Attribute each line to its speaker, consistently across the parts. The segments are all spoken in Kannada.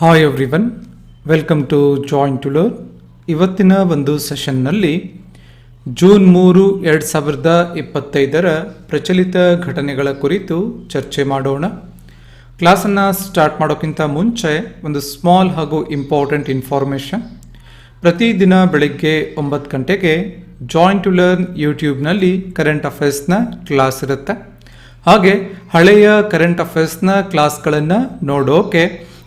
Speaker 1: Hi everyone welcome to join to learn ಇವತ್ತಿನ ಒಂದು ಸೆಷನ್ನಲ್ಲಿ ಜೂನ್ ಮೂರು, ಎರಡು ಸಾವಿರದ ಇಪ್ಪತ್ತೈದರ ಪ್ರಚಲಿತ ಘಟನೆಗಳ ಕುರಿತು ಚರ್ಚೆ ಮಾಡೋಣ. ಕ್ಲಾಸನ್ನು ಸ್ಟಾರ್ಟ್ ಮಾಡೋಕ್ಕಿಂತ ಮುಂಚೆ ಒಂದು ಸ್ಮಾಲ್ ಹಾಗೂ ಇಂಪಾರ್ಟೆಂಟ್ ಇನ್ಫಾರ್ಮೇಷನ್ ಪ್ರತಿದಿನ ಬೆಳಗ್ಗೆ ಒಂಬತ್ತು ಗಂಟೆಗೆ ಜಾಯಿಂಟ್ ಟು ಲರ್ನ್ ಯೂಟ್ಯೂಬ್ನಲ್ಲಿ ಕರೆಂಟ್ ಅಫೇರ್ಸ್ನ ಕ್ಲಾಸ್ ಇರುತ್ತೆ. ಹಾಗೆ ಹಳೆಯ ಕರೆಂಟ್ ಅಫೇರ್ಸ್ನ ಕ್ಲಾಸ್ಗಳನ್ನು ನೋಡೋಕೆ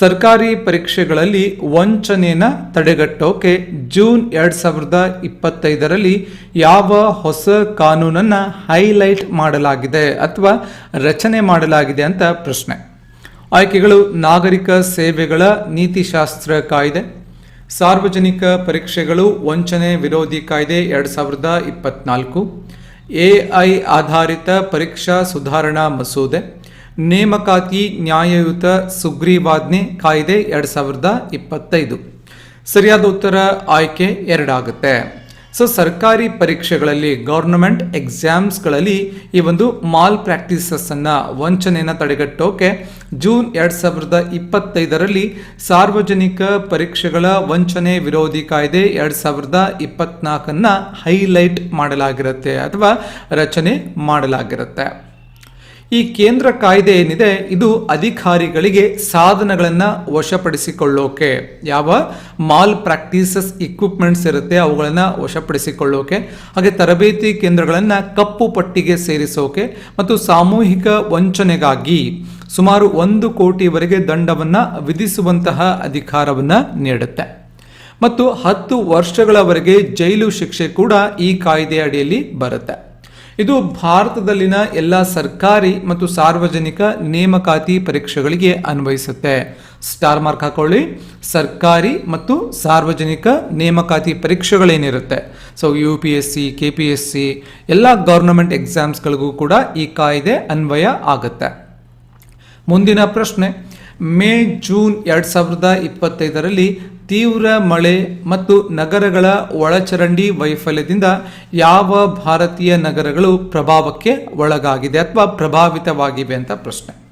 Speaker 1: ಸರ್ಕಾರಿ ಪರೀಕ್ಷೆಗಳಲ್ಲಿ ವಂಚನೆಯನ್ನು ತಡೆಗಟ್ಟೋಕೆ ಜೂನ್ ಎರಡು ಸಾವಿರದ ಇಪ್ಪತ್ತೈದರಲ್ಲಿ ಯಾವ ಹೊಸ ಕಾನೂನನ್ನು ಹೈಲೈಟ್ ಮಾಡಲಾಗಿದೆ ಅಥವಾ ರಚನೆ ಮಾಡಲಾಗಿದೆ ಅಂತ ಪ್ರಶ್ನೆ. ಆಯ್ಕೆಗಳು ನಾಗರಿಕ ಸೇವೆಗಳ ನೀತಿಶಾಸ್ತ್ರ ಕಾಯ್ದೆ, ಸಾರ್ವಜನಿಕ ಪರೀಕ್ಷೆಗಳು ವಂಚನೆ ವಿರೋಧಿ ಕಾಯ್ದೆ ಎರಡು ಸಾವಿರದ ಇಪ್ಪತ್ನಾಲ್ಕು ಎಐ ಆಧಾರಿತ ಪರೀಕ್ಷಾ ಸುಧಾರಣಾ ಮಸೂದೆ ನೇಮಕಾತಿ ನ್ಯಾಯಯುತ ಸುಗ್ರೀವಾಜ್ಞೆ ಕಾಯ್ದೆ ಎರಡು ಸಾವಿರದ ಇಪ್ಪತ್ತೈದು. ಸರಿಯಾದ ಉತ್ತರ ಆಯ್ಕೆ ಎರಡಾಗುತ್ತೆ. ಸೊ ಸರ್ಕಾರಿ ಪರೀಕ್ಷೆಗಳಲ್ಲಿ ಗೌರ್ನಮೆಂಟ್ ಎಕ್ಸಾಮ್ಸ್ಗಳಲ್ಲಿ ಈ ಒಂದು ಮಾಲ್ ಪ್ರಾಕ್ಟೀಸಸ್ಸನ್ನು ವಂಚನೆಯನ್ನು ತಡೆಗಟ್ಟೋಕೆ ಜೂನ್ ಎರಡು ಸಾವಿರದ ಇಪ್ಪತ್ತೈದರಲ್ಲಿ ಸಾರ್ವಜನಿಕ ಪರೀಕ್ಷೆಗಳ ವಂಚನೆ ವಿರೋಧಿ ಕಾಯ್ದೆ ಎರಡು ಸಾವಿರದ ಇಪ್ಪತ್ನಾಲ್ಕನ್ನು ಹೈಲೈಟ್ ಮಾಡಲಾಗಿರುತ್ತೆ ಅಥವಾ ರಚನೆ ಮಾಡಲಾಗಿರುತ್ತೆ. ಈ ಕೇಂದ್ರ ಕಾಯ್ದೆ ಏನಿದೆ, ಇದು ಅಧಿಕಾರಿಗಳಿಗೆ ಸಾಧನಗಳನ್ನು ವಶಪಡಿಸಿಕೊಳ್ಳೋಕೆ. ಯಾವ? ಮಾಲ್ ಪ್ರಾಕ್ಟೀಸಸ್ ಇಕ್ವಿಪ್ಮೆಂಟ್ಸ್ ಇರುತ್ತೆ, ಅವುಗಳನ್ನು ವಶಪಡಿಸಿಕೊಳ್ಳೋಕೆ. ಹಾಗೆ ತರಬೇತಿ ಕೇಂದ್ರಗಳನ್ನು ಕಪ್ಪು ಪಟ್ಟಿಗೆ ಸೇರಿಸೋಕೆ ಮತ್ತು ಸಾಮೂಹಿಕ ವಂಚನೆಗಾಗಿ ಸುಮಾರು ಒಂದು ಕೋಟಿವರೆಗೆ ದಂಡವನ್ನು ವಿಧಿಸುವಂತಹ ಅಧಿಕಾರವನ್ನು ನೀಡುತ್ತೆ. ಮತ್ತು ಹತ್ತು ವರ್ಷಗಳವರೆಗೆ ಜೈಲು ಶಿಕ್ಷೆ ಕೂಡ ಈ ಕಾಯ್ದೆ ಅಡಿಯಲ್ಲಿ ಬರುತ್ತೆ. ಇದು ಭಾರತದಲ್ಲಿನ ಎಲ್ಲ ಸರ್ಕಾರಿ ಮತ್ತು ಸಾರ್ವಜನಿಕ ನೇಮಕಾತಿ ಪರೀಕ್ಷೆಗಳಿಗೆ ಅನ್ವಯಿಸುತ್ತೆ. ಸ್ಟಾರ್ ಮಾರ್ಕ್ ಹಾಕೊಳ್ಳಿ. ಸರ್ಕಾರಿ ಮತ್ತು ಸಾರ್ವಜನಿಕ ನೇಮಕಾತಿ ಪರೀಕ್ಷೆಗಳೇನಿರುತ್ತೆ. So U P S C K P S C ಎಲ್ಲ ಗೌರ್ನಮೆಂಟ್ ಎಕ್ಸಾಮ್ಸ್ಗಳಿಗೂ ಕೂಡ ಈ ಕಾಯ್ದೆ ಅನ್ವಯ ಆಗುತ್ತೆ. ಮುಂದಿನ ಪ್ರಶ್ನೆ. ಮೇ, ಜೂನ್ ಎರಡು ಸಾವಿರದ ಇಪ್ಪತ್ತೈದರಲ್ಲಿ ತೀವ್ರ ಮಳೆ ಮತ್ತು ನಗರಗಳ ಒಳಚರಂಡಿ ವೈಫಲ್ಯದಿಂದ ಯಾವ ಭಾರತೀಯ ನಗರಗಳು ಪ್ರಭಾವಕ್ಕೆ ಒಳಗಾಗಿದೆ ಅಥವಾ ಪ್ರಭಾವಿತವಾಗಿವೆ ಅಂತ ಪ್ರಶ್ನೆ.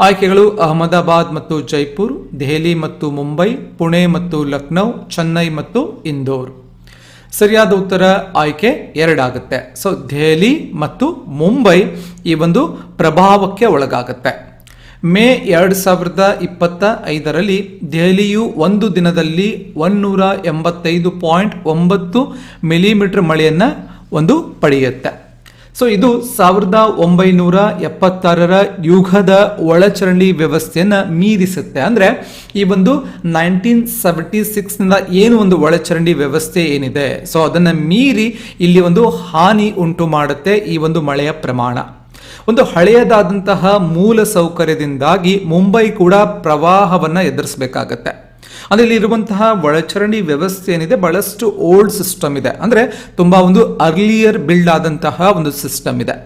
Speaker 1: ಆಯ್ಕೆಗಳು ಅಹಮದಾಬಾದ್ ಮತ್ತು ಜೈಪುರ್, ದೆಹಲಿ ಮತ್ತು ಮುಂಬೈ, ಪುಣೆ ಮತ್ತು ಲಕ್ನೌ, ಚೆನ್ನೈ ಮತ್ತು ಇಂದೋರ್. ಸರಿಯಾದ ಉತ್ತರ ಆಯ್ಕೆ ಎರಡಾಗುತ್ತೆ. ಸೊ ದೆಹಲಿ ಮತ್ತು ಮುಂಬೈ ಈ ಒಂದು ಪ್ರಭಾವಕ್ಕೆ ಒಳಗಾಗುತ್ತೆ. ಮೇ ಎರಡು ಸಾವಿರದ ಇಪ್ಪತ್ತ ಐದರಲ್ಲಿ ದೆಹಲಿಯು ಒಂದು ದಿನದಲ್ಲಿ ಒನ್ನೂರ ಎಂಬತ್ತೈದು ಪಾಯಿಂಟ್ ಒಂಬತ್ತು ಮಿಲಿಮೀಟರ್ ಮಳೆಯನ್ನು ಒಂದು ಪಡೆಯುತ್ತೆ. ಸೊ ಇದು ಸಾವಿರದ ಒಂಬೈನೂರ ಎಪ್ಪತ್ತಾರರ ಯುಗದ ಒಳಚರಂಡಿ ವ್ಯವಸ್ಥೆಯನ್ನು ಮೀರಿಸುತ್ತೆ. ಅಂದರೆ ಈ ಒಂದು ನೈನ್ಟೀನ್ ಸೆವೆಂಟಿ ಸಿಕ್ಸ್ನಿಂದ ಏನು ಒಂದು ಒಳಚರಂಡಿ ವ್ಯವಸ್ಥೆ ಏನಿದೆ? ಸೊ ಅದನ್ನು ಮೀರಿ ಇಲ್ಲಿ ಒಂದು ಹಾನಿ ಉಂಟು ಮಾಡುತ್ತೆ ಈ ಒಂದು ಮಳೆಯ ಪ್ರಮಾಣ. ಒಂದು ಹಳೆಯದಾದಂತಹ ಮೂಲ ಸೌಕರ್ಯದಿಂದಾಗಿ ಮುಂಬೈ ಕೂಡ ಪ್ರವಾಹವನ್ನು ಎದುರಿಸಬೇಕಾಗತ್ತೆ. ಅಂದರೆ ಇಲ್ಲಿ ಇರುವಂತಹ ಒಳಚರಂಡಿ ವ್ಯವಸ್ಥೆ ಏನಿದೆ, ಬಹಳಷ್ಟು ಓಲ್ಡ್ ಸಿಸ್ಟಮ್ ಇದೆ. ಅಂದರೆ ತುಂಬ ಒಂದು ಅರ್ಲಿಯರ್ ಬಿಲ್ಡ್ ಆದಂತಹ ಒಂದು ಸಿಸ್ಟಮ್ ಇದೆ.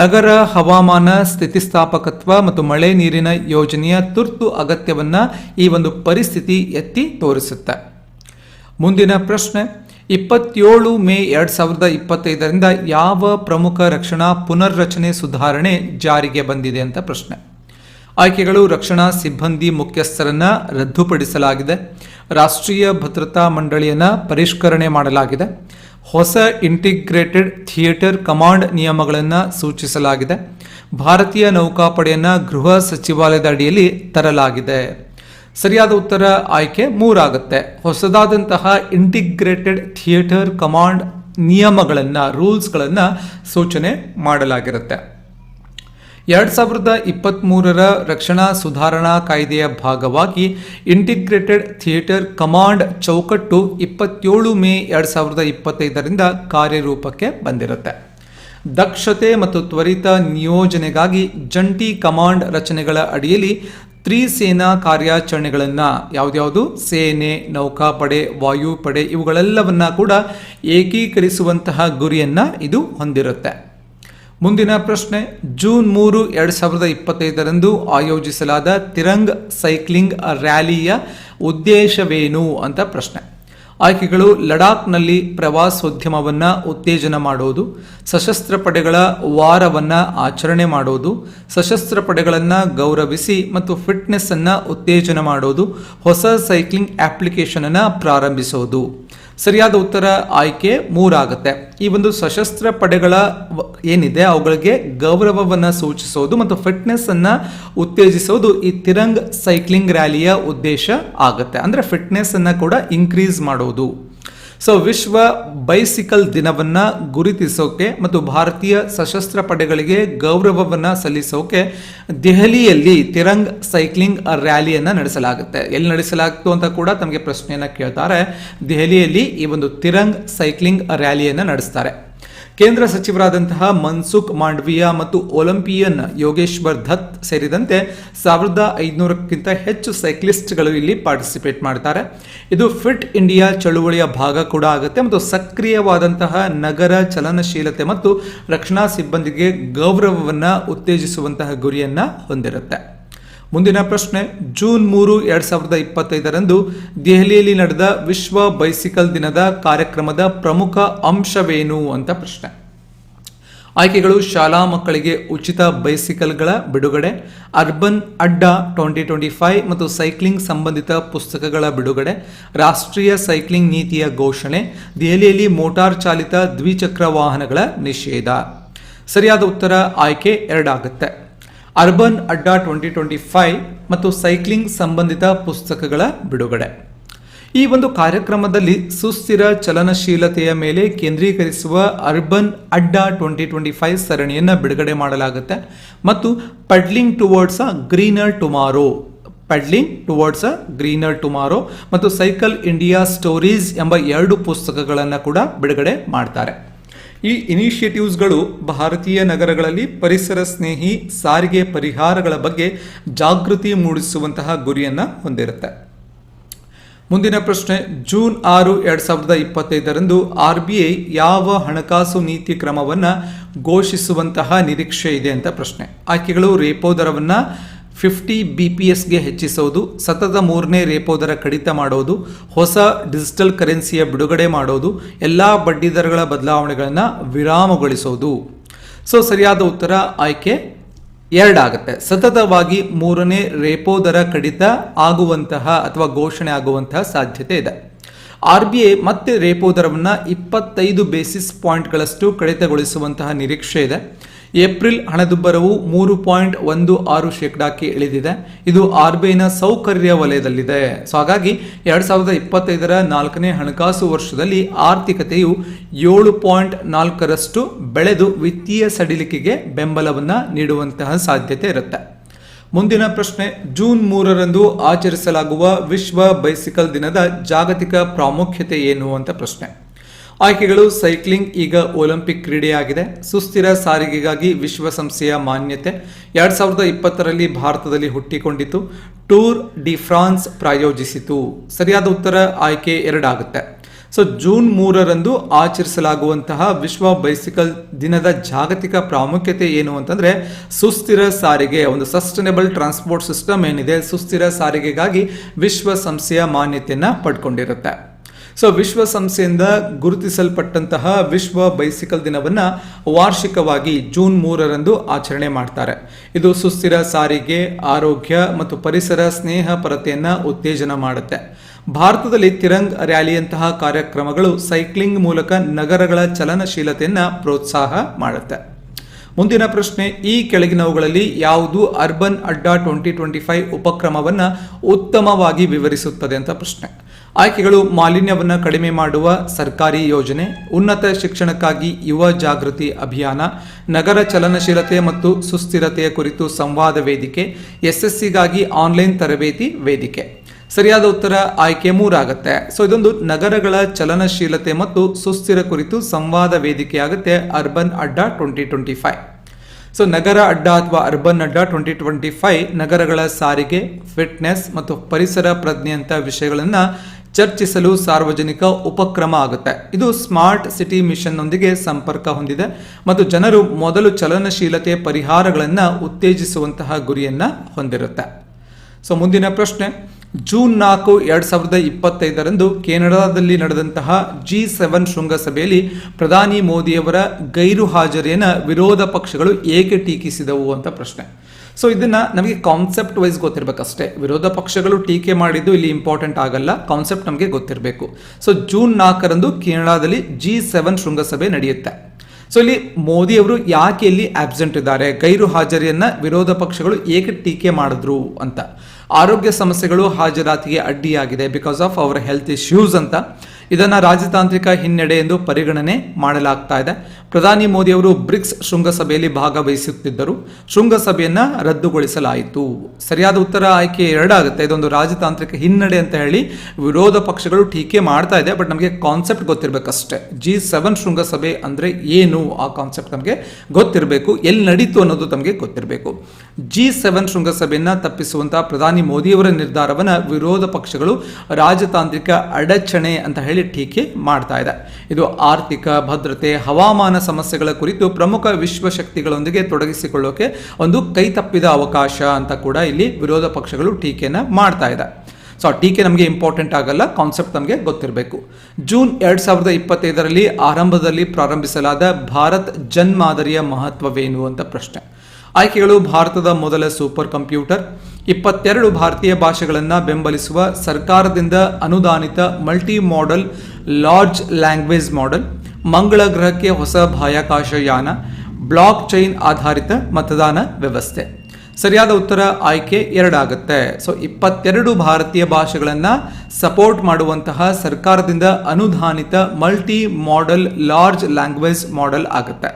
Speaker 1: ನಗರ ಹವಾಮಾನ ಸ್ಥಿತಿಸ್ಥಾಪಕತ್ವ ಮತ್ತು ಮಳೆ ನೀರಿನ ಯೋಜನೆಯ ತುರ್ತು ಅಗತ್ಯವನ್ನು ಈ ಒಂದು ಪರಿಸ್ಥಿತಿ ಎತ್ತಿ ತೋರಿಸುತ್ತೆ. ಮುಂದಿನ ಪ್ರಶ್ನೆ ಇಪ್ಪತ್ತೇಳು ಮೇ ಎರಡು ಸಾವಿರದ ಇಪ್ಪತ್ತೈದರಿಂದ ಯಾವ ಪ್ರಮುಖ ರಕ್ಷಣಾ ಪುನರ್ರಚನೆ ಸುಧಾರಣೆ ಜಾರಿಗೆ ಬಂದಿದೆ ಅಂತ ಪ್ರಶ್ನೆ. ಆಯ್ಕೆಗಳು ರಕ್ಷಣಾ ಸಿಬ್ಬಂದಿ ಮುಖ್ಯಸ್ಥರನ್ನ ರದ್ದುಪಡಿಸಲಾಗಿದೆ. ರಾಷ್ಟ್ರೀಯ ಭದ್ರತಾ ಮಂಡಳಿಯನ್ನು ಪರಿಷ್ಕರಣೆ ಮಾಡಲಾಗಿದೆ. ಹೊಸ ಇಂಟಿಗ್ರೇಟೆಡ್ ಥಿಯೇಟರ್ ಕಮಾಂಡ್ ನಿಯಮಗಳನ್ನು ಸೂಚಿಸಲಾಗಿದೆ. ಭಾರತೀಯ ನೌಕಾಪಡೆಯನ್ನು ಗೃಹ ಸಚಿವಾಲಯದ ಅಡಿಯಲ್ಲಿ ತರಲಾಗಿದೆ. ಸರಿಯಾದ ಉತ್ತರ ಆಯ್ಕೆ ಮೂರಾಗುತ್ತೆ. ಹೊಸದಾದಂತಹ ಇಂಟಿಗ್ರೇಟೆಡ್ ಥಿಯೇಟರ್ ಕಮಾಂಡ್ ನಿಯಮಗಳನ್ನು ರೂಲ್ಸ್ಗಳನ್ನು ಸೂಚನೆ ಮಾಡಲಾಗಿರುತ್ತೆ. ಎರಡು ಸಾವಿರದ ಇಪ್ಪತ್ತ್ಮೂರರ ರಕ್ಷಣಾ ಸುಧಾರಣಾ ಕಾಯ್ದೆಯ ಭಾಗವಾಗಿ ಇಂಟಿಗ್ರೇಟೆಡ್ ಥಿಯೇಟರ್ ಕಮಾಂಡ್ ಚೌಕಟ್ಟು ಇಪ್ಪತ್ತೇಳು ಮೇ ಎರಡು ಸಾವಿರದ ಇಪ್ಪತ್ತೈದರಿಂದ ಕಾರ್ಯರೂಪಕ್ಕೆ ಬಂದಿರುತ್ತೆ. ದಕ್ಷತೆ ಮತ್ತು ತ್ವರಿತ ನಿಯೋಜನೆಗಾಗಿ ಜಂಟಿ ಕಮಾಂಡ್ ರಚನೆಗಳ ಅಡಿಯಲ್ಲಿ ತ್ರಿಸೇನಾ ಕಾರ್ಯಾಚರಣೆಗಳನ್ನು ಯಾವ್ದ್ಯಾವುದು? ಸೇನೆ, ನೌಕಾಪಡೆ, ವಾಯುಪಡೆ ಇವುಗಳೆಲ್ಲವನ್ನ ಕೂಡ ಏಕೀಕರಿಸುವಂತಹ ಗುರಿಯನ್ನ ಇದು ಹೊಂದಿರುತ್ತೆ. ಮುಂದಿನ ಪ್ರಶ್ನೆ, ಜೂನ್ ಮೂರು, ಎರಡು ಸಾವಿರದ ಇಪ್ಪತ್ತೈದರಂದು ಆಯೋಜಿಸಲಾದ ತಿರಂಗ್ ಸೈಕ್ಲಿಂಗ್ ರ್ಯಾಲಿಯ ಉದ್ದೇಶವೇನು ಅಂತ ಪ್ರಶ್ನೆ. ಆಯ್ಕೆಗಳು ಲಡಾಖ್ನಲ್ಲಿ ಪ್ರವಾಸೋದ್ಯಮವನ್ನು ಉತ್ತೇಜನ ಮಾಡೋದು, ಸಶಸ್ತ್ರ ಪಡೆಗಳ ವಾರವನ್ನು ಆಚರಣೆ ಮಾಡೋದು, ಸಶಸ್ತ್ರ ಪಡೆಗಳನ್ನು ಗೌರವಿಸಿ ಮತ್ತು ಫಿಟ್ನೆಸ್ ಅನ್ನು ಉತ್ತೇಜನ ಮಾಡೋದು, ಹೊಸ ಸೈಕ್ಲಿಂಗ್ ಅಪ್ಲಿಕೇಶನ್ ಅನ್ನು ಪ್ರಾರಂಭಿಸೋದು. ಸರಿಯಾದ ಉತ್ತರ ಆಯ್ಕೆ ಮೂರಾಗುತ್ತೆ. ಈ ಒಂದು ಸಶಸ್ತ್ರ ಪಡೆಗಳ ಏನಿದೆ, ಅವುಗಳಿಗೆ ಗೌರವವನ್ನು ಸೂಚಿಸೋದು ಮತ್ತು ಫಿಟ್ನೆಸ್ ಅನ್ನ ಉತ್ತೇಜಿಸೋದು ಈ ತಿರಂಗ್ ಸೈಕ್ಲಿಂಗ್ ರ್ಯಾಲಿಯ ಉದ್ದೇಶ ಆಗುತ್ತೆ. ಅಂದ್ರೆ ಫಿಟ್ನೆಸ್ ಅನ್ನ ಕೂಡ ಇನ್ಕ್ರೀಸ್ ಮಾಡೋದು. ಸೊ ವಿಶ್ವ ಬೈಸಿಕಲ್ ದಿನವನ್ನ ಗುರುತಿಸೋಕೆ ಮತ್ತು ಭಾರತೀಯ ಸಶಸ್ತ್ರ ಪಡೆಗಳಿಗೆ ಗೌರವವನ್ನ ಸಲ್ಲಿಸೋಕೆ ದೆಹಲಿಯಲ್ಲಿ ತಿರಂಗ್ ಸೈಕ್ಲಿಂಗ್ ರ್ಯಾಲಿಯನ್ನ ನಡೆಸಲಾಗುತ್ತೆ. ಎಲ್ಲಿ ನಡೆಸಲಾಗ್ತು ಅಂತ ಕೂಡ ತಮಗೆ ಪ್ರಶ್ನೆಯನ್ನ ಕೇಳ್ತಾರೆ. ದೆಹಲಿಯಲ್ಲಿ ಈ ಒಂದು ತಿರಂಗ್ ಸೈಕ್ಲಿಂಗ್ ರ್ಯಾಲಿಯನ್ನ ನಡೆಸ್ತಾರೆ. ಕೇಂದ್ರ ಸಚಿವರಾದಂತಹ ಮನ್ಸುಖ್ ಮಾಂಡವಿಯಾ ಮತ್ತು ಒಲಿಂಪಿಯನ್ ಯೋಗೇಶ್ವರ್ ದತ್ ಸೇರಿದಂತೆ ಸಾವಿರದ ಐದುನೂರಕ್ಕಿಂತ ಹೆಚ್ಚು ಸೈಕ್ಲಿಸ್ಟ್ಗಳು ಇಲ್ಲಿ ಪಾರ್ಟಿಸಿಪೇಟ್ ಮಾಡ್ತಾರೆ. ಇದು ಫಿಟ್ ಇಂಡಿಯಾ ಚಳುವಳಿಯ ಭಾಗ ಕೂಡ ಆಗುತ್ತೆ ಮತ್ತು ಸಕ್ರಿಯವಾದಂತಹ ನಗರ ಚಲನಶೀಲತೆ ಮತ್ತು ರಕ್ಷಣಾ ಸಿಬ್ಬಂದಿಗೆ ಗೌರವವನ್ನು ಉತ್ತೇಜಿಸುವಂತಹ ಗುರಿಯನ್ನು ಹೊಂದಿರುತ್ತೆ. ಮುಂದಿನ ಪ್ರಶ್ನೆ, ಜೂನ್ ಮೂರು, ಎರಡ್ ಸಾವಿರದ ಇಪ್ಪತ್ತೈದರಂದು ದೆಹಲಿಯಲ್ಲಿ ನಡೆದ ವಿಶ್ವ ಬೈಸಿಕಲ್ ದಿನದ ಕಾರ್ಯಕ್ರಮದ ಪ್ರಮುಖ ಅಂಶವೇನು ಅಂತ ಪ್ರಶ್ನೆ. ಆಯ್ಕೆಗಳು ಶಾಲಾ ಮಕ್ಕಳಿಗೆ ಉಚಿತ ಬೈಸಿಕಲ್ಗಳ ಬಿಡುಗಡೆ, urban Adda twenty twenty five ಮತ್ತು ಸೈಕ್ಲಿಂಗ್ ಸಂಬಂಧಿತ ಪುಸ್ತಕಗಳ ಬಿಡುಗಡೆ, ರಾಷ್ಟ್ರೀಯ ಸೈಕ್ಲಿಂಗ್ ನೀತಿಯ ಘೋಷಣೆ, ದೆಹಲಿಯಲ್ಲಿ ಮೋಟಾರ್ ಚಾಲಿತ ದ್ವಿಚಕ್ರ ವಾಹನಗಳ ನಿಷೇಧ. ಸರಿಯಾದ ಉತ್ತರ ಆಯ್ಕೆ ಎರಡಾಗುತ್ತೆ. Urban Adda twenty twenty five ಮತ್ತು ಸೈಕ್ಲಿಂಗ್ ಸಂಬಂಧಿತ ಪುಸ್ತಕಗಳ ಬಿಡುಗಡೆ. ಈ ಒಂದು ಕಾರ್ಯಕ್ರಮದಲ್ಲಿ ಸುಸ್ಥಿರ ಚಲನಶೀಲತೆಯ ಮೇಲೆ ಕೇಂದ್ರೀಕರಿಸುವ urban Adda twenty twenty five ಸರಣಿಯನ್ನು ಬಿಡುಗಡೆ ಮಾಡಲಾಗುತ್ತೆ ಮತ್ತು pedalling towards a greener tomorrow. Pedalling towards a greener tomorrow ಮತ್ತು ಸೈಕಲ್ ಇಂಡಿಯಾ ಸ್ಟೋರೀಸ್ ಎಂಬ ಎರಡು ಪುಸ್ತಕಗಳನ್ನು ಕೂಡ ಬಿಡುಗಡೆ ಮಾಡ್ತಾರೆ. ಈ ಇನಿಷಿಯೇಟಿವ್ಸ್ಗಳು ಭಾರತೀಯ ನಗರಗಳಲ್ಲಿ ಪರಿಸರ ಸ್ನೇಹಿ, ಸಾರಿಗೆ ಪರಿಹಾರಗಳ ಬಗ್ಗೆ ಜಾಗೃತಿ ಮೂಡಿಸುವಂತಹ ಗುರಿಯನ್ನು ಹೊಂದಿರುತ್ತೆ. ಮುಂದಿನ ಪ್ರಶ್ನೆ, ಜೂನ್ ಆರು ಎರಡು ಸಾವಿರದ ಇಪ್ಪತ್ತೈದರಂದು ಆರ್ ಬಿ ಐ ಯಾವ ಹಣಕಾಸು ನೀತಿ ಕ್ರಮವನ್ನು ಘೋಷಿಸುವಂತಹ ನಿರೀಕ್ಷೆ ಇದೆ ಅಂತ ಪ್ರಶ್ನೆ. ಆಯ್ಕೆಗಳು ರೇಪೋ ದರವನ್ನು ಫಿಫ್ಟಿ ಬಿ ಪಿ ಎಸ್ಗೆ ಹೆಚ್ಚಿಸೋದು, ಸತತ ಮೂರನೇ ರೇಪೋ ದರ ಕಡಿತ ಮಾಡೋದು, ಹೊಸ ಡಿಜಿಟಲ್ ಕರೆನ್ಸಿಯ ಬಿಡುಗಡೆ ಮಾಡೋದು, ಎಲ್ಲ ಬಡ್ಡಿದರಗಳ ಬದಲಾವಣೆಗಳನ್ನು ವಿರಾಮಗೊಳಿಸೋದು. ಸೊ ಸರಿಯಾದ ಉತ್ತರ ಆಯ್ಕೆ ಎರಡಾಗುತ್ತೆ ಸತತವಾಗಿ ಮೂರನೇ ರೇಪೋ ದರ ಕಡಿತ ಆಗುವಂತಹ ಅಥವಾ ಘೋಷಣೆ ಆಗುವಂತಹ ಸಾಧ್ಯತೆ ಇದೆ. ಆರ್ ಬಿ ಐ ಮತ್ತೆ ರೇಪೋ ದರವನ್ನು ಇಪ್ಪತ್ತೈದು ಬೇಸಿಸ್ ಪಾಯಿಂಟ್ಗಳಷ್ಟು ಕಡಿತಗೊಳಿಸುವಂತಹ ನಿರೀಕ್ಷೆ ಇದೆ. ಏಪ್ರಿಲ್ ಹಣದುಬ್ಬರವು ಮೂರು ಪಾಯಿಂಟ್ ಒಂದು ಆರು ಶೇಕಡಾಕ್ಕೆ ಇಳಿದಿದೆ. ಇದು ಆರ್ ಬಿ ಸೌಕರ್ಯ ವಲಯದಲ್ಲಿದೆ. ಸೊ, ಹಾಗಾಗಿ ಎರಡ್ ಸಾವಿರದ ಇಪ್ಪತ್ತೈದರ ನಾಲ್ಕನೇ ಹಣಕಾಸು ವರ್ಷದಲ್ಲಿ ಆರ್ಥಿಕತೆಯು ಏಳು ಪಾಯಿಂಟ್ ನಾಲ್ಕರಷ್ಟು ಬೆಳೆದು ವಿತ್ತೀಯ ಸಡಿಲಿಕೆಗೆ ಬೆಂಬಲವನ್ನು ನೀಡುವಂತಹ ಸಾಧ್ಯತೆ ಇರುತ್ತೆ. ಮುಂದಿನ ಪ್ರಶ್ನೆ, ಜೂನ್ ಮೂರರಂದು ಆಚರಿಸಲಾಗುವ ವಿಶ್ವ ಬೈಸಿಕಲ್ ದಿನದ ಜಾಗತಿಕ ಪ್ರಾಮುಖ್ಯತೆ ಏನು ಅಂತ ಪ್ರಶ್ನೆ. ಆಯ್ಕೆಗಳು ಸೈಕ್ಲಿಂಗ್ ಈಗ ಒಲಿಂಪಿಕ್ ಕ್ರೀಡೆಯಾಗಿದೆ. ಸುಸ್ಥಿರ ಸಾರಿಗೆಗಾಗಿ ವಿಶ್ವಸಂಸ್ಥೆಯ ಮಾನ್ಯತೆ. ಎರಡ್ ಸಾವಿರದ ಇಪ್ಪತ್ತರಲ್ಲಿ ಭಾರತದಲ್ಲಿ ಹುಟ್ಟಿಕೊಂಡಿತು ಟೂರ್ ಡಿ ಫ್ರಾನ್ಸ್ ಪ್ರಾಯೋಜಿಸಿತು. ಸರಿಯಾದ ಉತ್ತರ ಆಯ್ಕೆ ಎರಡಾಗುತ್ತೆ. ಸೊ, ಜೂನ್ ಮೂರರಂದು ಆಚರಿಸಲಾಗುವಂತಹ ವಿಶ್ವ ಬೈಸಿಕಲ್ ದಿನದ ಜಾಗತಿಕ ಪ್ರಾಮುಖ್ಯತೆ ಏನು ಅಂತಂದ್ರೆ, ಸುಸ್ಥಿರ ಸಾರಿಗೆ, ಒಂದು ಸಸ್ಟೈನಬಲ್ ಟ್ರಾನ್ಸ್ಪೋರ್ಟ್ ಸಿಸ್ಟಮ್ ಏನಿದೆ, ಸುಸ್ಥಿರ ಸಾರಿಗೆಗಾಗಿ ವಿಶ್ವಸಂಸ್ಥೆಯ ಮಾನ್ಯತೆಯನ್ನು ಪಡ್ಕೊಂಡಿರುತ್ತೆ. ಸೊ ವಿಶ್ವಸಂಸ್ಥೆಯಿಂದ ಗುರುತಿಸಲ್ಪಟ್ಟಂತಹ ವಿಶ್ವ ಬೈಸಿಕಲ್ ದಿನವನ್ನು ವಾರ್ಷಿಕವಾಗಿ ಜೂನ್ ಮೂರರಂದು ಆಚರಣೆ ಮಾಡ್ತಾರೆ. ಇದು ಸುಸ್ಥಿರ ಸಾರಿಗೆ, ಆರೋಗ್ಯ ಮತ್ತು ಪರಿಸರ ಸ್ನೇಹ ಪರತೆಯನ್ನ ಉತ್ತೇಜನ ಮಾಡುತ್ತೆ. ಭಾರತದಲ್ಲಿ ತಿರಂಗ್ ರ್ಯಾಲಿಯಂತಹ ಕಾರ್ಯಕ್ರಮಗಳು ಸೈಕ್ಲಿಂಗ್ ಮೂಲಕ ನಗರಗಳ ಚಲನಶೀಲತೆಯನ್ನು ಪ್ರೋತ್ಸಾಹ ಮಾಡುತ್ತೆ. ಮುಂದಿನ ಪ್ರಶ್ನೆ, ಈ ಕೆಳಗಿನವುಗಳಲ್ಲಿ ಯಾವುದು urban Adda twenty twenty five ಉಪಕ್ರಮವನ್ನು ಉತ್ತಮವಾಗಿ ವಿವರಿಸುತ್ತದೆ ಅಂತ ಪ್ರಶ್ನೆ. ಆಯ್ಕೆಗಳು ಮಾಲಿನ್ಯವನ್ನು ಕಡಿಮೆ ಮಾಡುವ ಸರ್ಕಾರಿ ಯೋಜನೆ, ಉನ್ನತ ಶಿಕ್ಷಣಕ್ಕಾಗಿ ಯುವ ಜಾಗೃತಿ ಅಭಿಯಾನ, ನಗರ ಚಲನಶೀಲತೆ ಮತ್ತು ಸುಸ್ಥಿರತೆಯ ಕುರಿತು ಸಂವಾದ ವೇದಿಕೆ, ಎಸ್ಎಸ್ಸಿಗಾಗಿ ಆನ್ಲೈನ್ ತರಬೇತಿ ವೇದಿಕೆ. ಸರಿಯಾದ ಉತ್ತರ ಆಯ್ಕೆ ಮೂರಾಗತ್ತೆ. ಸೊ ಇದೊಂದು ನಗರಗಳ ಚಲನಶೀಲತೆ ಮತ್ತು ಸುಸ್ಥಿರ ಕುರಿತು ಸಂವಾದ ವೇದಿಕೆ ಆಗುತ್ತೆ urban Adda twenty twenty five. So ನಗರ ಅಡ್ಡ ಅಥವಾ urban Adda twenty twenty five ನಗರಗಳ ಸಾರಿಗೆ ಫಿಟ್ನೆಸ್ ಮತ್ತು ಪರಿಸರ ಪ್ರಜ್ಞೆ ಅಂತ ವಿಷಯಗಳನ್ನು ಚರ್ಚಿಸಲು ಸಾರ್ವಜನಿಕ ಉಪಕ್ರಮ ಆಗುತ್ತೆ. ಇದು ಸ್ಮಾರ್ಟ್ ಸಿಟಿ ಮಿಷನ್ನೊಂದಿಗೆ ಸಂಪರ್ಕ ಹೊಂದಿದೆ ಮತ್ತು ಜನರು ಮೊದಲು ಚಲನಶೀಲತೆ ಪರಿಹಾರಗಳನ್ನು ಉತ್ತೇಜಿಸುವಂತಹ ಗುರಿಯನ್ನು ಹೊಂದಿರುತ್ತೆ. ಸೊ ಮುಂದಿನ ಪ್ರಶ್ನೆ, ಜೂನ್ ನಾಲ್ಕು ಎರಡು ಸಾವಿರದ ಇಪ್ಪತ್ತೈದರಂದು ಕೆನಡಾದಲ್ಲಿ ನಡೆದಂತಹ ಜಿ ಸೆವೆನ್ ಶೃಂಗಸಭೆಯಲ್ಲಿ ಪ್ರಧಾನಿ ಮೋದಿಯವರ ಗೈರು ಹಾಜರಿಯನ್ನು ವಿರೋಧ ಪಕ್ಷಗಳು ಏಕೆ ಟೀಕಿಸಿದವು ಅಂತ ಪ್ರಶ್ನೆ. ಸೊ ಇದನ್ನ ನಮಗೆ ಕಾನ್ಸೆಪ್ಟ್ ವೈಸ್ ಗೊತ್ತಿರಬೇಕಷ್ಟೇ. ವಿರೋಧ ಪಕ್ಷಗಳು ಟೀಕೆ ಮಾಡಿದ್ದು ಇಲ್ಲಿ ಇಂಪಾರ್ಟೆಂಟ್ ಆಗಲ್ಲ ಕಾನ್ಸೆಪ್ಟ್ ನಮಗೆ ಗೊತ್ತಿರಬೇಕು. ಸೊ ಜೂನ್ ನಾಲ್ಕರಂದು ಕೆನಡಾದಲ್ಲಿ ಜಿ ಸೆವೆನ್ ಶೃಂಗಸಭೆ ನಡೆಯುತ್ತೆ. ಸೊ ಇಲ್ಲಿ ಮೋದಿ ಅವರು ಯಾಕೆ ಇಲ್ಲಿ ಆಬ್ಸೆಂಟ್ ಇದ್ದಾರೆ? ಗೈರು ಹಾಜರಿಯನ್ನ ವಿರೋಧ ಪಕ್ಷಗಳು ಏಕೆ ಟೀಕೆ ಮಾಡಿದ್ರು ಅಂತ. ಆರೋಗ್ಯ ಸಮಸ್ಯೆಗಳು ಹಾಜರಾತಿಗೆ ಅಡ್ಡಿಯಾಗಿದೆ because of our health issues ಅಂತ. ಇದನ್ನ ರಾಜತಾಂತ್ರಿಕ ಹಿನ್ನಡೆ ಎಂದು ಪರಿಗಣನೆ ಮಾಡಲಾಗ್ತಾ ಇದೆ. ಪ್ರಧಾನಿ ಮೋದಿ ಅವರು ಬ್ರಿಕ್ಸ್ ಶೃಂಗಸಭೆಯಲ್ಲಿ ಭಾಗವಹಿಸುತ್ತಿದ್ದರು. ಶೃಂಗಸಭೆಯನ್ನ ರದ್ದುಗೊಳಿಸಲಾಯಿತು. ಸರಿಯಾದ ಉತ್ತರ ಆಯ್ಕೆ ಎರಡಾಗುತ್ತೆ. ಇದೊಂದು ರಾಜತಾಂತ್ರಿಕ ಹಿನ್ನಡೆ ಅಂತ ಹೇಳಿ ವಿರೋಧ ಪಕ್ಷಗಳು ಟೀಕೆ ಮಾಡ್ತಾ ಇದೆ. ಬಟ್ ನಮಗೆ ಕಾನ್ಸೆಪ್ಟ್ ಗೊತ್ತಿರಬೇಕಷ್ಟೇ. ಜಿ ಸೆವೆನ್ ಶೃಂಗಸಭೆ ಅಂದ್ರೆ ಏನು ಆ ಕಾನ್ಸೆಪ್ಟ್ ನಮಗೆ ಗೊತ್ತಿರಬೇಕು. ಎಲ್ಲಿ ನಡೀತು ಅನ್ನೋದು ತಮಗೆ ಗೊತ್ತಿರಬೇಕು. ಜಿ ಸೆವೆನ್ ಶೃಂಗಸಭೆಯನ್ನ ತಪ್ಪಿಸುವಂತಹ ಪ್ರಧಾನಿ ಮೋದಿಯವರ ನಿರ್ಧಾರವನ್ನ ವಿರೋಧ ಪಕ್ಷಗಳು ರಾಜತಾಂತ್ರಿಕ ಅಡಚಣೆ ಅಂತ ಹೇಳಿ ಟೀಕೆ ಮಾಡ್ತಾ ಇದೆ. ಇದು ಆರ್ಥಿಕ ಭದ್ರತೆ, ಹವಾಮಾನ ಸಮಸ್ಯೆಗಳ ಕುರಿತು ಪ್ರಮುಖ ವಿಶ್ವಶಕ್ತಿಗಳೊಂದಿಗೆ ತೊಡಗಿಸಿಕೊಳ್ಳೋಕೆ ಒಂದು ಕೈತಪ್ಪಿದ ಅವಕಾಶ ಅಂತ ಕೂಡ ಇಲ್ಲಿ ವಿರೋಧ ಪಕ್ಷಗಳು ಟೀಕೆನ ಮಾಡ್ತಾ ಇದೆ. ಸೊ, ಆ ಟೀಕೆ ನಮಗೆ ಇಂಪಾರ್ಟೆಂಟ್ ಆಗಲ್ಲ ಕಾನ್ಸೆಪ್ಟ್ ನಮಗೆ ಗೊತ್ತಿರಬೇಕು. ಜೂನ್ ಎರಡು ಸಾವಿರದ ಇಪ್ಪತ್ತೈದರಲ್ಲಿ ಆರಂಭದಲ್ಲಿ ಪ್ರಾರಂಭಿಸಲಾದ ಭಾರತ್ ಜನ್ ಮಾದರಿಯ ಮಹತ್ವವೇನು ಅಂತ ಪ್ರಶ್ನೆ. ಆಯ್ಕೆಗಳು ಭಾರತದ ಮೊದಲ ಸೂಪರ್ ಕಂಪ್ಯೂಟರ್ ಇಪ್ಪತ್ತೆರಡು ಭಾರತೀಯ ಭಾಷೆಗಳನ್ನು ಬೆಂಬಲಿಸುವ ಸರ್ಕಾರದಿಂದ ಅನುದಾನಿತ multi model large language model, ಮಂಗಳ ಗ್ರಹಕ್ಕೆ ಹೊಸ ಬಾಹ್ಯಾಕಾಶ ಯಾನ, ಬ್ಲಾಕ್ ಚೈನ್ ಆಧಾರಿತ ಮತದಾನ ವ್ಯವಸ್ಥೆ. ಸರಿಯಾದ ಉತ್ತರ ಆಯ್ಕೆ ಎರಡಾಗುತ್ತೆ. ಸೊ ಇಪ್ಪತ್ತೆರಡು ಭಾರತೀಯ ಭಾಷೆಗಳನ್ನು ಸಪೋರ್ಟ್ ಮಾಡುವಂತಹ ಸರ್ಕಾರದಿಂದ ಅನುದಾನಿತ multi model large language model ಆಗುತ್ತೆ.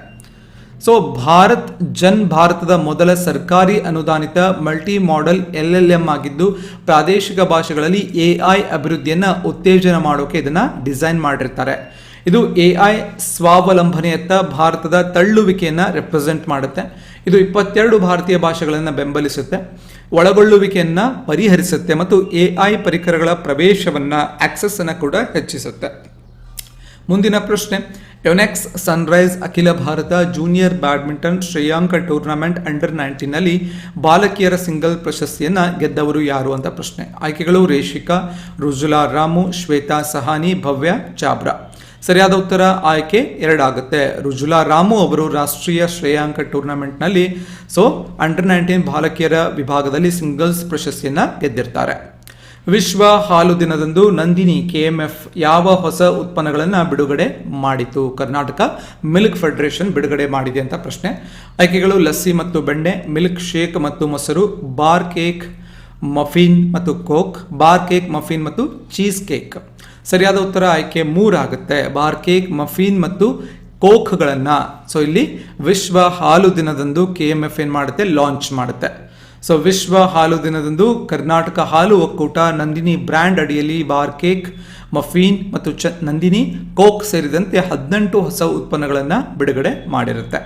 Speaker 1: ಸೊ ಭಾರತ್ ಜನ್ ಭಾರತದ ಮೊದಲ ಸರ್ಕಾರಿ ಅನುದಾನಿತ multi model L L M ಆಗಿದ್ದು, ಪ್ರಾದೇಶಿಕ ಭಾಷೆಗಳಲ್ಲಿ ಎ ಐ ಅಭಿವೃದ್ಧಿಯನ್ನು ಉತ್ತೇಜನ ಮಾಡೋಕೆ ಇದನ್ನು ಡಿಸೈನ್ ಮಾಡಿರ್ತಾರೆ. ಇದು ಎ ಐ ಸ್ವಾವಲಂಬನೆಯತ್ತ ಭಾರತದ ತಳ್ಳುವಿಕೆಯನ್ನು ರೆಪ್ರೆಸೆಂಟ್ ಮಾಡುತ್ತೆ. ಇದು ಇಪ್ಪತ್ತೆರಡು ಭಾರತೀಯ ಭಾಷೆಗಳನ್ನು ಬೆಂಬಲಿಸುತ್ತೆ. ಒಳಗೊಳ್ಳುವಿಕೆಯನ್ನು ಪರಿಹರಿಸುತ್ತೆ ಮತ್ತು ಎ ಐ ಪರಿಕರಗಳ ಪ್ರವೇಶವನ್ನು ಆಕ್ಸೆಸ್ಸನ್ನು ಕೂಡ ಹೆಚ್ಚಿಸುತ್ತೆ. ಮುಂದಿನ ಪ್ರಶ್ನೆ. ಯುನೆಕ್ಸ್ ಸನ್ರೈಸ್ ಅಖಿಲ ಭಾರತ ಜೂನಿಯರ್ ಬ್ಯಾಡ್ಮಿಂಟನ್ ಶ್ರೇಯಾಂಕ ಟೂರ್ನಮೆಂಟ್ ಅಂಡರ್ ನೈನ್ಟೀನಲ್ಲಿ ಬಾಲಕಿಯರ ಸಿಂಗಲ್ ಪ್ರಶಸ್ತಿಯನ್ನು ಗೆದ್ದವರು ಯಾರು ಅಂತ ಪ್ರಶ್ನೆ. ಆಯ್ಕೆಗಳು ರೇಷಿಕಾ, ರುಜುಲಾ ರಾಮು, ಶ್ವೇತಾ ಸಹಾನಿ, ಭವ್ಯ, ಚಾಬ್ರಾ. ಸರಿಯಾದ ಉತ್ತರ ಆಯ್ಕೆ ಎರಡಾಗುತ್ತೆ. ರುಜುಲಾ ರಾಮು ಅವರು ರಾಷ್ಟ್ರೀಯ ಶ್ರೇಯಾಂಕ ಟೂರ್ನಮೆಂಟ್ನಲ್ಲಿ, ಸೊ ಅಂಡರ್ ನೈನ್ಟೀನ್ ಬಾಲಕಿಯರ ವಿಭಾಗದಲ್ಲಿ ಸಿಂಗಲ್ಸ್ ಪ್ರಶಸ್ತಿಯನ್ನು ಗೆದ್ದಿರ್ತಾರೆ. ವಿಶ್ವ ಹಾಲು ದಿನದಂದು ನಂದಿನಿ ಕೆಎಂಎಫ್ ಯಾವ ಹೊಸ ಉತ್ಪನ್ನಗಳನ್ನು ಬಿಡುಗಡೆ ಮಾಡಿತು? ಕರ್ನಾಟಕ ಮಿಲ್ಕ್ ಫೆಡರೇಷನ್ ಬಿಡುಗಡೆ ಮಾಡಿದೆ ಅಂತ ಪ್ರಶ್ನೆ. ಆಯ್ಕೆಗಳು ಲಸ್ಸಿ ಮತ್ತು ಬೆಣ್ಣೆ, ಮಿಲ್ಕ್ ಶೇಕ್ ಮತ್ತು ಮೊಸರು, ಬಾರ್ ಕೇಕ್, ಮಫಿನ್ ಮತ್ತು ಕೋಕ್, ಬಾರ್ ಕೇಕ್, ಮಫಿನ್ ಮತ್ತು ಚೀಸ್ ಕೇಕ್. ಸರಿಯಾದ ಉತ್ತರ ಆಯ್ಕೆ ಮೂರಾಗುತ್ತೆ. ಬಾರ್ ಕೇಕ್, ಮಫಿನ್ ಮತ್ತು ಕೋಕ್ಗಳನ್ನು. ಸೊ, ಇಲ್ಲಿ ವಿಶ್ವ ಹಾಲು ದಿನದಂದು ಕೆ ಎಂ ಎಫ್ ಏನು ಮಾಡುತ್ತೆ? ಲಾಂಚ್ ಮಾಡುತ್ತೆ. ಸೊ ವಿಶ್ವ ಹಾಲು ದಿನದಂದು ಕರ್ನಾಟಕ ಹಾಲು ಒಕ್ಕೂಟ ನಂದಿನಿ ಬ್ರ್ಯಾಂಡ್ ಅಡಿಯಲ್ಲಿ ಬಾರ್ ಕೇಕ್ ಮಫೀನ್ ಮತ್ತು ಚ ನಂದಿನಿ ಕೋಕ್ ಸೇರಿದಂತೆ ಹದಿನೆಂಟು ಹೊಸ ಉತ್ಪನ್ನಗಳನ್ನು ಬಿಡುಗಡೆ ಮಾಡಿರುತ್ತೆ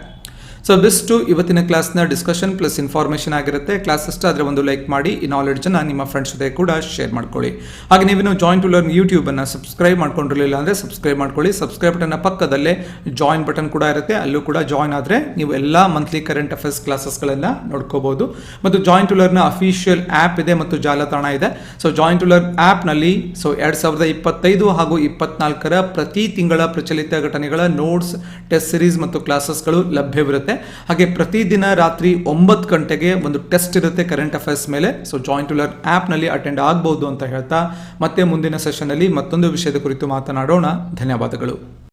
Speaker 1: ಸೊ ಬೆಸ್ಟು ಇವತ್ತಿನ ಕ್ಲಾಸ್ನ ಡಿಸ್ಕಷನ್ ಪ್ಲಸ್ ಇನ್ಫಾರ್ಮೇಷನ್ ಆಗಿರುತ್ತೆ. ಕ್ಲಾಸ್ ಇಷ್ಟ ಆದರೆ ಒಂದು ಲೈಕ್ ಮಾಡಿ, ಈ ನಾಲೆಡ್ಜನ್ನು ನಿಮ್ಮ ಫ್ರೆಂಡ್ಸ್ ಜೊತೆ ಕೂಡ ಶೇರ್ ಮಾಡ್ಕೊಳ್ಳಿ. ಹಾಗೆ ನೀವೇನು ಜಾಯಿನ್ ಟು ಲರ್ನ್ ಯೂಟ್ಯೂಬನ್ನು ಸಬ್ಸ್ಕ್ರೈಬ್ ಮಾಡ್ಕೊಂಡಿರಲಿಲ್ಲ ಅಂದರೆ ಸಬ್ಸ್ಕ್ರೈಬ್ ಮಾಡ್ಕೊಳ್ಳಿ. ಸಬ್ಸ್ಕ್ರೈಬ್ ಬಟನ್ನ ಪಕ್ಕದಲ್ಲೇ ಜಾಯಿನ್ ಬಟನ್ ಕೂಡ ಇರುತ್ತೆ. ಅಲ್ಲೂ ಕೂಡ ಜಾಯಿನ್ ಆದರೆ ನೀವು ಎಲ್ಲ ಮಂತ್ಲಿ ಕರೆಂಟ್ ಅಫೇರ್ಸ್ ಕ್ಲಾಸಸ್ಗಳನ್ನು ನೋಡ್ಕೋಬಹುದು ಮತ್ತು join to learn official app ಇದೆ ಮತ್ತು ಜಾಲತಾಣ ಇದೆ. ಸೊ ಜಾಯಿನ್ ಟು ಲರ್ನ್ ಆ್ಯಪ್ನಲ್ಲಿ ಸೊ ಎರಡು ಸಾವಿರದ ಇಪ್ಪತ್ತೈದು ಹಾಗೂ ಇಪ್ಪತ್ನಾಲ್ಕರ ಪ್ರತಿ ತಿಂಗಳ ಪ್ರಚಲಿತ ಘಟನೆಗಳ ನೋಟ್ಸ್ ಟೆಸ್ಟ್ ಸಿರೀಸ್ ಮತ್ತು ಕ್ಲಾಸಸ್ಗಳು ಲಭ್ಯವಿರುತ್ತೆ. ಹಾಗೆ ಪ್ರತಿದಿನ ರಾತ್ರಿ ಒಂಬತ್ತು ಗಂಟೆಗೆ ಒಂದು ಟೆಸ್ಟ್ ಇರುತ್ತೆ ಕರೆಂಟ್ ಅಫೇರ್ಸ್ ಮೇಲೆ. ಸೊ ಜಾಯಿಂಟ್ ಟು ಆ್ಯಪ್ನಲ್ಲಿ ಅಟೆಂಡ್ ಆಗ್ಬೋದು ಅಂತ ಹೇಳ್ತಾ ಮತ್ತೆ ಮುಂದಿನ ಸೆಷನಲ್ಲಿ ಮತ್ತೊಂದು ವಿಷಯದ ಕುರಿತು ಮಾತನಾಡೋಣ. ಧನ್ಯವಾದಗಳು.